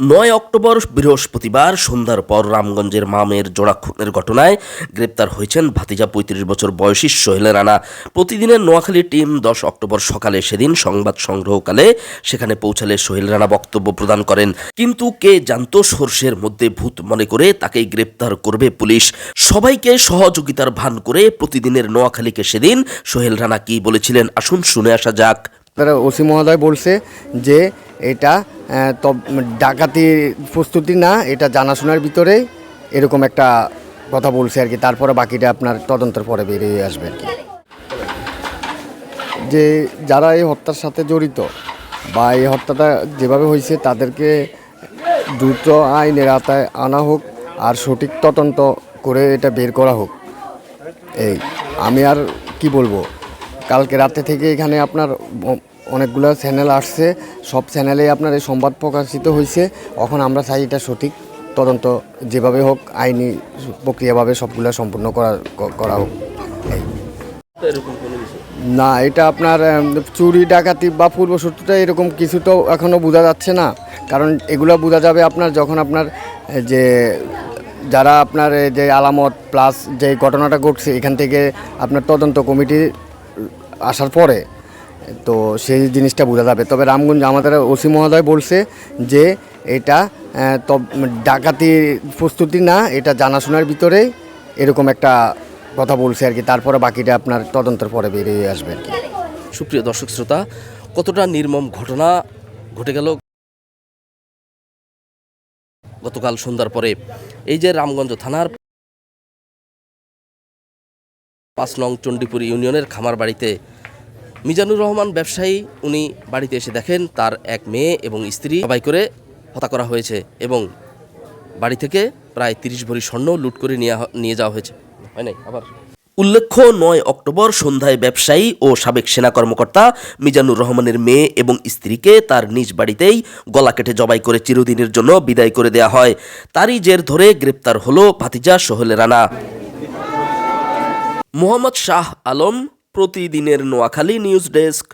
নয় অক্টোবর বৃহস্পতিবার সন্ধ্যার পর রামগঞ্জের মামের জোড়া খুনের ঘটনায় গ্রেপ্তার হয়েছেন ভাতিজা পঁয়ত্রিশ বছর বয়সী সোহেল রানা। প্রতিদিনের নোয়াখালী টিম দশ অক্টোবর সকালে সেদিন সংবাদ সংগ্রহকালে সেখানে পৌঁছালে সোহেল রানা বক্তব্য প্রদান করেন। কিন্তু কে জানতো সর্ষের মধ্যে ভূত মনে করে তাকেই গ্রেপ্তার করবে পুলিশ। সবাইকে সহযোগিতার ভান করে প্রতিদিনের নোয়াখালীকে সেদিন সোহেল রানা কি বলেছিলেন? আসুন শুনে আসা যাক। তারা ওসি মহোদয় বলছে যে এটা ডাকাতির প্রস্তুতি না, এটা জানাশোনার ভিতরে এরকম একটা কথা বলছে আর কি। তারপরে বাকিটা আপনার তদন্তের পরে বেরিয়ে আসবে আর কি। যে যারা এই হত্যার সাথে জড়িত বা এই হত্যাটা যেভাবে হয়েছে, তাদেরকে দ্রুত আইনের আওতায় আনা হোক আর সঠিক তদন্ত করে এটা বের করা হোক। এই, আমি আর কি বলব? কালকে রাতে থেকে এখানে আপনার অনেকগুলো চ্যানেল আসছে। সব চ্যানেলে আপনার এই সংবাদ প্রকাশিত হয়েছে এখন আমরা চাই এটা সঠিক তদন্ত যেভাবে হোক, আইনি প্রক্রিয়াভাবে সবগুলো সম্পূর্ণ করা করা হোক। না, এটা আপনার চুরি, ডাকাতি বা পূর্বশত্রুতা এরকম কিছু তো এখনও বোঝা যাচ্ছে না। কারণ এগুলো বোঝা যাবে আপনার যখন আপনার যে যারা আপনার যে আলামত প্লাস যে ঘটনাটা ঘটছে, এখান থেকে আপনার তদন্ত কমিটি আসার পরে, তো সেই জিনিসটা বোঝা যাবে। তবে রামগঞ্জ আমাদের ওসি মহোদয় বলছে যে এটা তব ডাকাতির প্রস্তুতি না, এটা জানাশোনার ভিতরে এরকম একটা কথা বলছে আর কি। তারপরে বাকিটা আপনার তদন্তের পরে বেরিয়ে আসবে আর কি। সুপ্রিয় দর্শক শ্রোতা, কতটা নির্মম ঘটনা ঘটে গেল গতকাল সন্ধ্যার পরে? এই যে রামগঞ্জ থানার পাঁচ নং চণ্ডীপুর ইউনিয়নের খামার বাড়িতে। মিজানুর রহমান ব্যবসায়ী, উনি বাড়িতে এসে দেখেন তার এক মেয়ে এবং স্ত্রী সবাই করে হত্যা করা হয়েছে এবং বাড়ি থেকে প্রায় তিরিশ ভরি স্বর্ণ লুট করে নিয়ে যাওয়া হয়েছে। হয় নাই? আবার। উল্লেখ্য, নয় অক্টোবর সন্ধ্যায় ব্যবসায়ী ও সাবেক সেনা কর্মকর্তা মিজানুর রহমানের মেয়ে এবং স্ত্রীকে তার নিজ বাড়িতেই গলা কেটে জবাই করে চিরদিনের জন্য বিদায় করে দেয়া হয়। তারই জের ধরে গ্রেপ্তার হলো ভাতিজা সোহেল রানা। মোহাম্মদ শাহ আলম প্রতিদিনের নোয়াখালী নিউজ ডেস্ক।